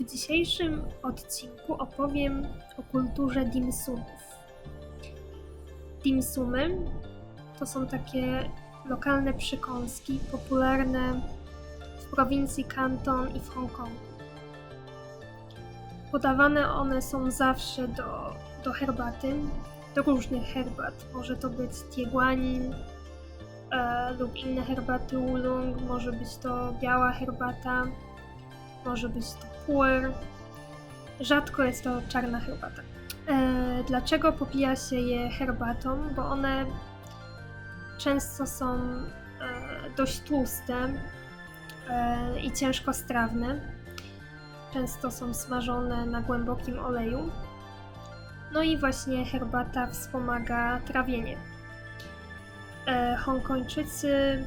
W dzisiejszym odcinku opowiem o kulturze dimsumów. Dimsumy to są takie lokalne przekąski popularne w prowincji Kanton i w Hongkongu. Podawane one są zawsze do, do herbaty, do różnych herbat. Może to być tieguanin e, lub inne herbaty oolong, może być to biała herbata, może być to puer. Rzadko jest to czarna herbata. E, dlaczego popija się je herbatą? Bo one często są e, dość tłuste e, i ciężkostrawne. Często są smażone na głębokim oleju. No i właśnie herbata wspomaga trawienie. E, Hongkończycy e,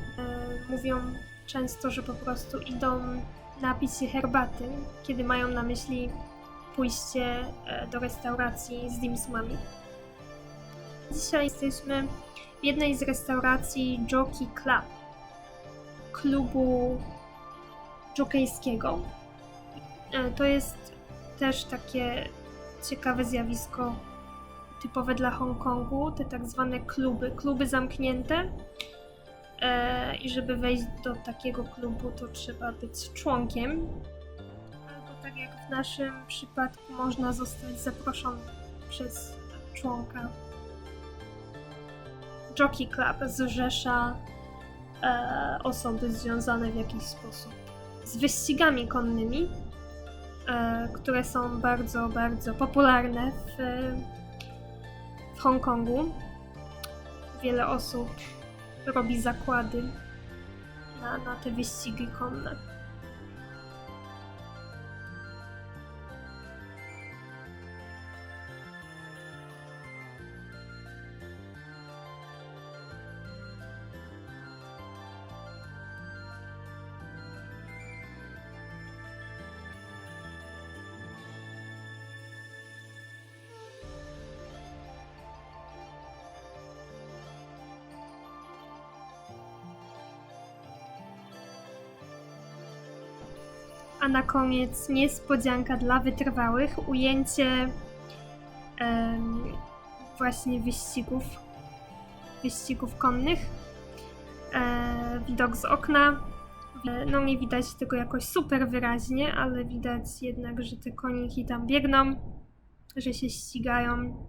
mówią często, że po prostu idą napić się herbaty, kiedy mają na myśli pójście e, do restauracji z dimsumami. Dzisiaj jesteśmy w jednej z restauracji Jockey Club, klubu jokejskiego. E, To jest też takie ciekawe zjawisko typowe dla Hongkongu, te tak zwane kluby, kluby zamknięte. E, I żeby wejść do takiego klubu, to trzeba być członkiem. Albo tak jak w naszym przypadku, można zostać zaproszony przez członka. Jockey Club zrzesza e, osoby związane w jakiś sposób z wyścigami konnymi, e, które są bardzo, bardzo popularne w, w Hongkongu. Wiele osób robi zakłady na, na te wyścigi konne. A na koniec niespodzianka dla wytrwałych, ujęcie właśnie wyścigów, wyścigów konnych. E, widok z okna. E, No nie widać tego jakoś super wyraźnie, ale widać jednak, że te koniki tam biegną, że się ścigają.